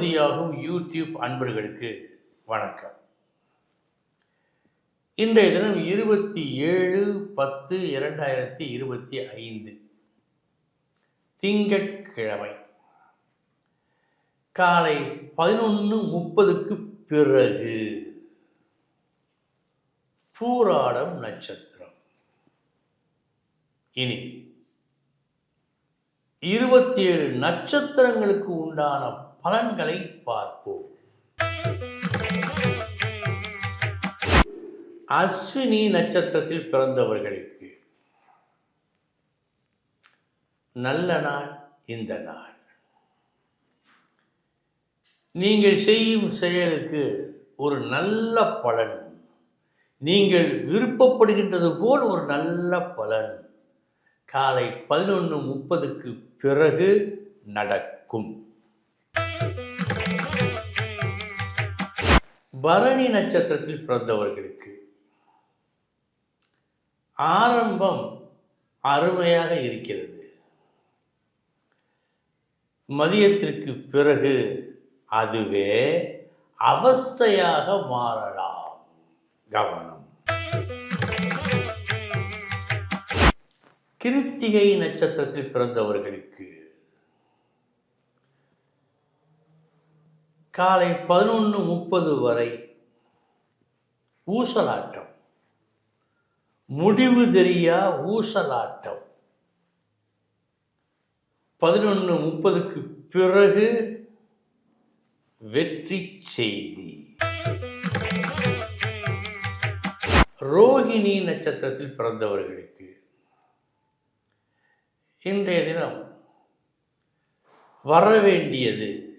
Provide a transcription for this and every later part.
உறுதியாகும் YouTube அன்பர்களுக்கு வணக்கம். இன்றைய தினம் இருபத்தி ஏழு பத்து இரண்டாயிரத்தி இருபத்தி ஐந்து. திங்கட்கிழமை. காலை பதினொன்று முப்பதுக்கு பிறகு. பூராடம் நட்சத்திரம். இனி இருபத்தி ஏழு நட்சத்திரங்களுக்கு உண்டான பலன்களை பார்ப்போம். அஸ்வினி நட்சத்திரத்தில் பிறந்தவர்களுக்கு நல்ல நாள் இந்த நாள். நீங்கள் செய்யும் செயலுக்கு ஒரு நல்ல பலன். நீங்கள் விருப்பப்படுகின்றது போல் ஒரு நல்ல பலன். காலை பதினொன்று முப்பதுக்கு பிறகு நடக்கும். பரணி நட்சத்திரத்தில் பிறந்தவர்களுக்கு ஆரம்பம் அருமையாக இருக்கிறது. மதியத்திற்கு பிறகு அதுவே அவஸ்தையாக மாறலாம். கவனம். கிருத்திகை நட்சத்திரத்தில் பிறந்தவர்களுக்கு காலை பதினொன்று முப்பது வரை ஊசலாட்டம். முடிவு தெரியா ஊசலாட்டம். பதினொன்று முப்பதுக்கு பிறகு வெற்றி செய்தி. ரோகிணி நட்சத்திரத்தில் பிறந்தவர்களுக்கு இன்றைய தினம் வர வேண்டியது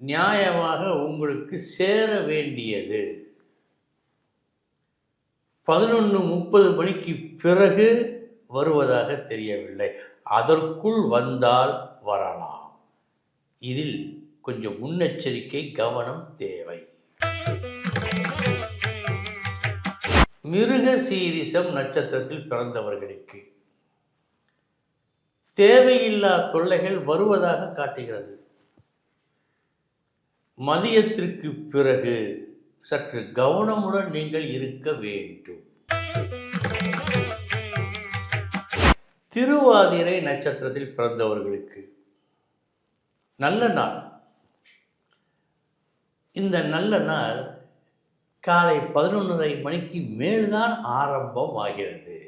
நியாயமாக உங்களுக்கு சேர வேண்டியது. பதினொன்று முப்பது மணிக்கு பிறகு வருவதாக தெரியவில்லை. அதற்குள் வந்தால் வரலாம். இதில் கொஞ்சம் முன்னெச்சரிக்கை கவனம் தேவை. மிருக சீரிசம் நட்சத்திரத்தில் பிறந்தவர்களுக்கு. தேவையில்லா தொல்லைகள் வருவதாக காட்டுகிறது. மதியத்திற்கு பிறகு சற்று கவனமுடன் நீங்கள் இருக்க வேண்டும். திருவாதிரை நட்சத்திரத்தில் பிறந்தவர்களுக்கு நல்ல நாள். இந்த நல்ல நாள் காலை பதினொன்றரை மணிக்கு மேல்தான் ஆரம்பம் ஆகிறது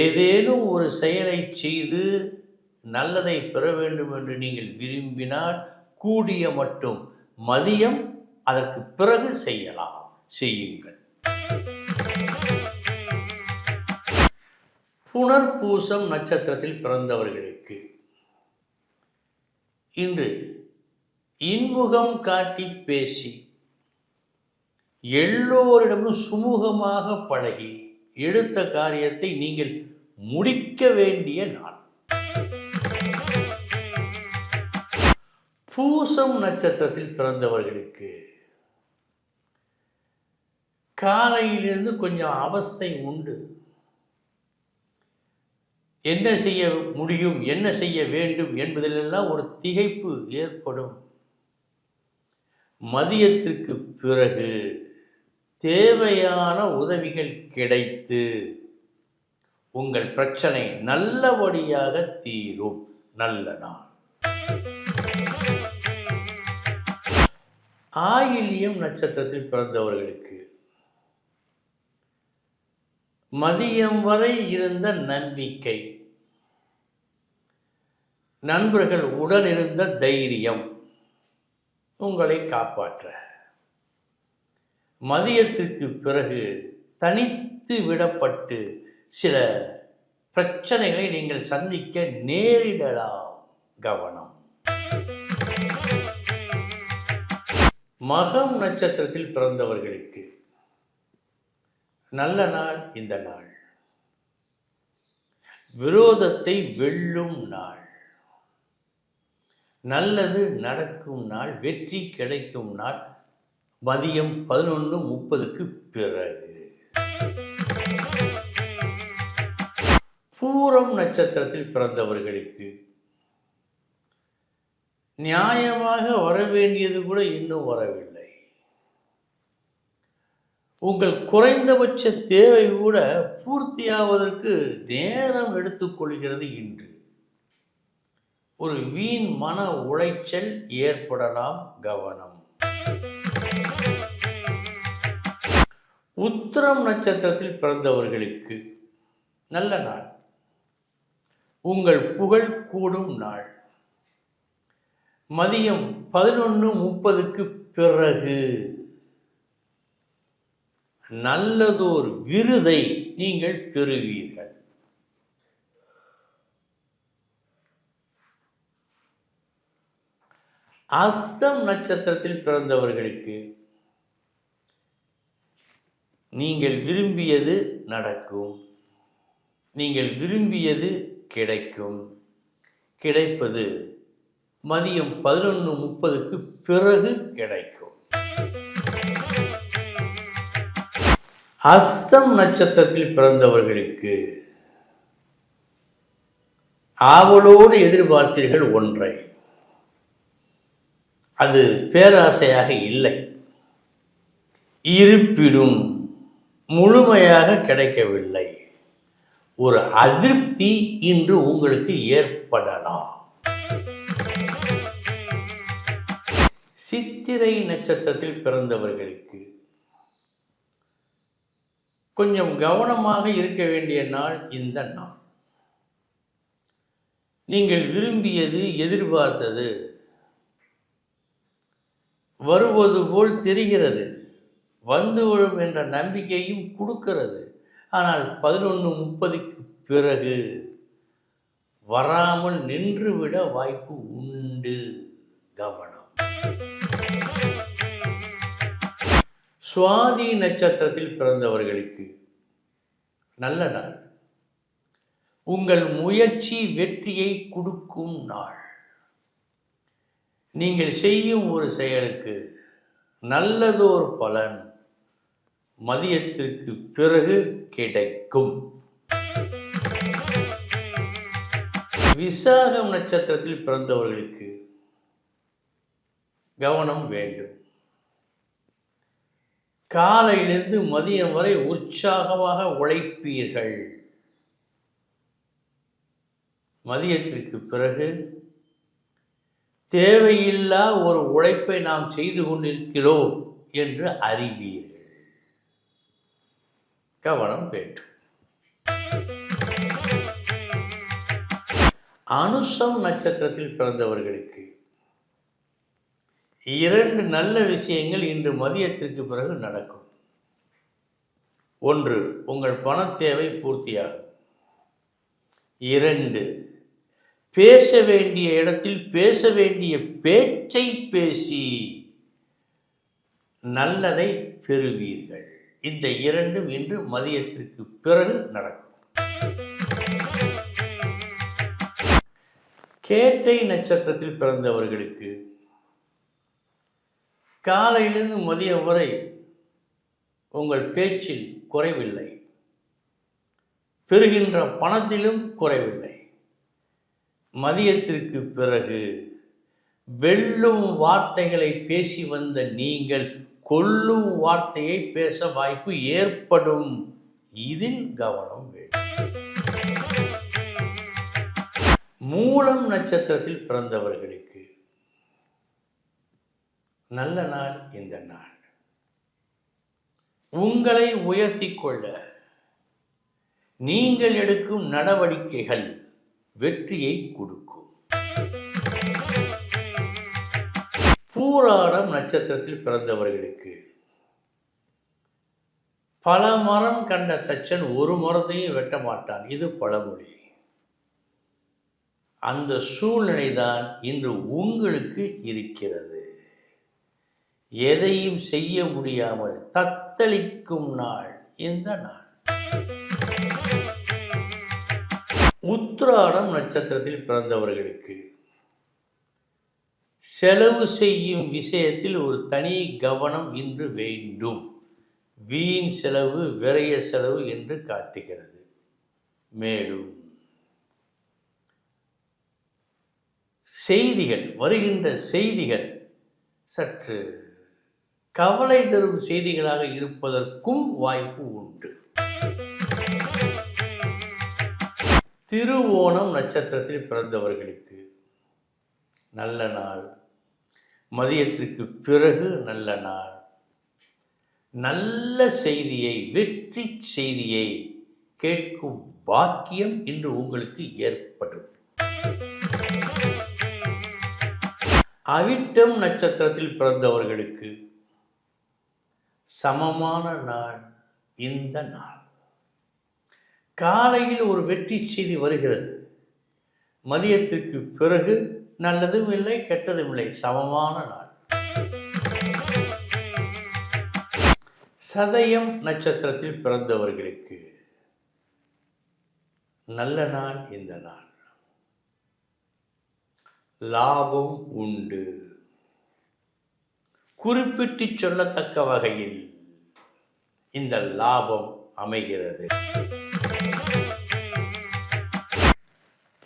ஏதேனும் ஒரு செயலை செய்து நல்லதை பெற வேண்டும் என்று நீங்கள் விரும்பினால் கூடிய மட்டும் மதியம் அதற்கு பிறகு செய்யலாம். செய்யுங்கள். புனர்பூசம் நட்சத்திரத்தில் பிறந்தவர்களுக்கு இன்று இன்முகம் காட்டி பேசி எல்லோரிடமும் சுமூகமாக பழகி எடுத்த காரியத்தை நீங்கள் முடிக்க வேண்டிய நாள். பூசம் நட்சத்திரத்தில் பிறந்தவர்களுக்கு காலையிலிருந்து கொஞ்சம் அவஸ்தை உண்டு. என்ன செய்ய முடியும் என்ன செய்ய வேண்டும் என்பதிலெல்லாம் ஒரு திகைப்பு ஏற்படும். மதியத்திற்கு பிறகு தேவையான உதவிகள் கிடைத்து உங்கள் பிரச்சனை நல்லபடியாக தீரும். நல்ல நாள். ஆயிலியம் நட்சத்திரத்தில் பிறந்தவர்களுக்கு மதியம் வரை இருந்த நம்பிக்கை நண்பர்கள் உடன் இருந்த தைரியம் உங்களை காப்பாற்ற. மதியத்திற்கு பிறகு தனித்து விடப்பட்டு சில பிரச்சனைகளை நீங்கள் சந்திக்க நேரிடலாம் கவனம். மகம் நட்சத்திரத்தில் பிறந்தவர்களுக்கு நல்ல நாள் இந்த நாள். விரோதத்தை வெல்லும் நாள். நல்லது நடக்கும் நாள் வெற்றி கிடைக்கும் நாள். மதியம் பதினொன்று முப்பதுக்கு பிறகு. பூரம் நட்சத்திரத்தில் பிறந்தவர்களுக்கு நியாயமாக வர வேண்டியது கூட இன்னும் வரவில்லை. உங்கள் குறைந்தபட்ச தேவை கூட பூர்த்தியாவதற்கு நேரம் எடுத்துக்கொள்கிறது இன்று. ஒரு வீண் மன உளைச்சல் ஏற்படலாம் கவனம். உத்திரம் நட்சத்திரத்தில் பிறந்தவர்களுக்கு நல்ல நாள். உங்கள் புகழ் கூடும் நாள். மதியம் பதினொன்று முப்பதுக்கு பிறகு நல்லதோர் விருதை நீங்கள் பெறுவீர்கள். அஸ்தம் நட்சத்திரத்தில் பிறந்தவர்களுக்கு நீங்கள் விரும்பியது நடக்கும். நீங்கள் விரும்பியது கிடைக்கும். கிடைப்பது மதியம் பதினொன்று முப்பதுக்கு பிறகு கிடைக்கும். அஸ்தம் நட்சத்திரத்தில் பிறந்தவர்களுக்கு ஆவலோடு எதிர்பார்த்தீர்கள் ஒன்றை. அது பேராசையாக இல்லை. இருப்பினும் முழுமையாக கிடைக்கவில்லை. ஒரு அதிருப்தி இன்று உங்களுக்கு ஏற்படலாம். சித்திரை நட்சத்திரத்தில் பிறந்தவர்களுக்கு கொஞ்சம் கவனமாக இருக்க வேண்டிய நாள் இந்த நாள். நீங்கள் விரும்பியது எதிர்பார்த்தது வருவது போல் தெரிகிறது வந்துவிடும் என்ற நம்பிக்கையும் கொடுக்கிறது. ஆனால் பதினொன்று முப்பதுக்கு பிறகு வராமல் நின்றுவிட வாய்ப்பு உண்டு. கவனம். சுவாதி நட்சத்திரத்தில் பிறந்தவர்களுக்கு நல்ல நாள். உங்கள் முயற்சி வெற்றியை கொடுக்கும் நாள். நீங்கள் செய்யும் ஒரு செயலுக்கு நல்லதோர் பலன் மதியத்திற்கு பிறகு கிடைக்கும். விசாகம் நட்சத்திரத்தில் பிறந்தவர்களுக்கு கவனம் வேண்டும். காலையிலிருந்து மதியம் வரை உற்சாகமாக உழைப்பீர்கள். மதியத்திற்கு பிறகு தேவையில்லா ஒரு உழைப்பை நாம் செய்து கொண்டிருக்கிறோம் என்று அறிவீர்கள். கவனம் வேண்டும். அனுஷம் நட்சத்திரத்தில் பிறந்தவர்களுக்கு இரண்டு நல்ல விஷயங்கள் இன்று மதியத்திற்கு பிறகு நடக்கும். ஒன்று உங்கள் பணத் தேவை பூர்த்தியாகும். இரண்டு பேச வேண்டிய இடத்தில் பேச வேண்டிய பேச்சை பேசி நல்லதை பெறுவீர்கள். இந்த இரண்டும் இன்று மதியத்திற்கு பிறகு நடக்கும். கேட்டை நட்சத்திரத்தில் பிறந்தவர்களுக்கு காலையிலிருந்து மதியம் வரை உங்கள் பேச்சில் குறைவில்லை. பெறுகின்ற பணத்திலும் குறைவில்லை. மதியத்திற்கு பிறகு வெல்லும் வார்த்தைகளை பேசி வந்த நீங்கள் கொல்லும் வார்த்தையை பேச வாய்ப்பு ஏற்படும். இதில் கவனம் வேண்டும். மூலம் நட்சத்திரத்தில் பிறந்தவர்களுக்கு நல்ல நாள் இந்த நாள். உங்களை உயர்த்தி கொள்ள நீங்கள் எடுக்கும் நடவடிக்கைகள் வெற்றியை கொடுக்கும். பூராடம் நட்சத்திரத்தில் பிறந்தவர்களுக்கு. பல மரம் கண்ட தச்சன் ஒரு மரத்தையும் வெட்ட மாட்டான். இது பழமொழி. அந்த சூழ்நிலை தான் இன்று உங்களுக்கு இருக்கிறது. எதையும் செய்ய முடியாமல் தத்தளிக்கும் நாள் இந்த நாள். உத்ராடம் நட்சத்திரத்தில் பிறந்தவர்களுக்கு செலவு செய்யும் விஷயத்தில் ஒரு தனி கவனம் இன்று வேண்டும். வீண் செலவு விரைய செலவு என்று காட்டுகிறது. மேலும் செய்திகள் வருகின்ற செய்திகள் சற்று கவலை தரும் செய்திகளாக இருப்பதற்கும் வாய்ப்பு உண்டு. திருவோணம் நட்சத்திரத்தில் பிறந்தவர்களுக்கு நல்ல நாள். மதியத்திற்கு பிறகு நல்ல நாள். நல்ல செய்தியை வெற்றி செய்தியை கேட்கும் பாக்கியம் இன்று உங்களுக்கு ஏற்படும். அவிட்டம் நட்சத்திரத்தில் பிறந்தவர்களுக்கு சமமான நாள் இந்த நாள். காலையில் ஒரு வெற்றி செய்தி வருகிறது. மதியத்திற்கு பிறகு நல்லதும் இல்லை கெட்டதும் இல்லை சமமான நாள். சதயம் நட்சத்திரத்தில் பிறந்தவர்களுக்கு நல்ல நாள் இந்த நாள். லாபம் உண்டு. குறிப்பிட்டு சொல்லத்தக்க வகையில் இந்த லாபம் அமைகிறது.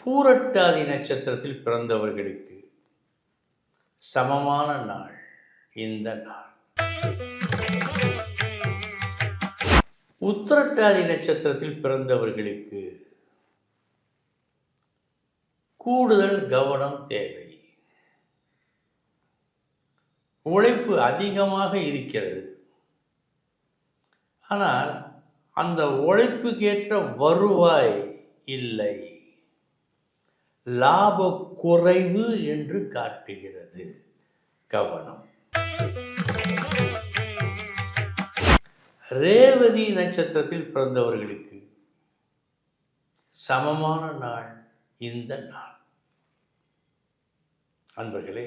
பூரட்டாதி நட்சத்திரத்தில் பிறந்தவர்களுக்கு சமமான நாள் இந்த நாள். உத்திரட்டாதி நட்சத்திரத்தில் பிறந்தவர்களுக்கு கூடுதல் கவனம் தேவை. உழைப்பு அதிகமாக இருக்கிறது. ஆனால் அந்த உழைப்புக்கேற்ற வருவாய் இல்லை. லாப குறைவு என்று காட்டுகிறது கவனம். ரேவதி நட்சத்திரத்தில் பிறந்தவர்களுக்கு சமமான நாள் இந்த நாள். அன்பர்களே